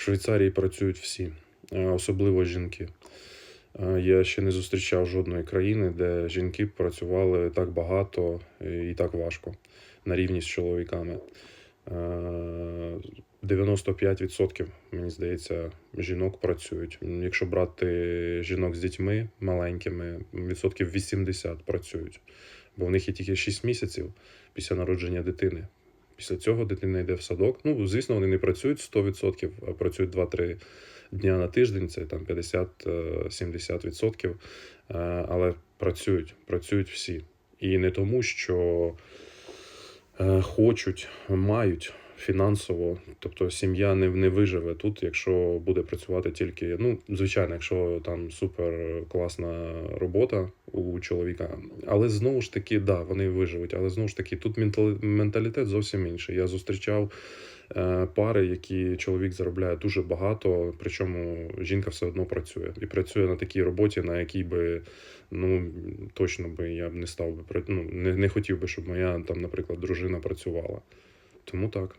В Швейцарії працюють всі, е, особливо жінки. Е, Я ще не зустрічав жодної країни, де жінки працювали так багато і так важко на рівні з чоловіками. Е, 95%, мені здається, жінок працюють. Якщо брати жінок з дітьми маленькими, відсотків 80 працюють, бо в них є тільки 6 місяців після народження дитини. Після цього дитина йде в садок. Ну, звісно, вони не працюють 100%, а працюють 2-3 дня на тиждень, це там 50-70%. Е, Але працюють, працюють всі. І не тому, що е, хочуть, мають фінансово. Тобто сім'я не, не виживе тут, якщо буде працювати тільки. Ну, звичайно, якщо там супер класна робота у чоловіка. Але знову ж таки, да, вони виживуть. Але знову ж таки, тут менталітет зовсім інший. Я зустрічав е, пари, які чоловік заробляє дуже багато, причому жінка все одно працює. І працює на такій роботі, на якій би ну точно би я б не став би ну, не, не хотів би, щоб моя там, наприклад, дружина працювала. Тому так.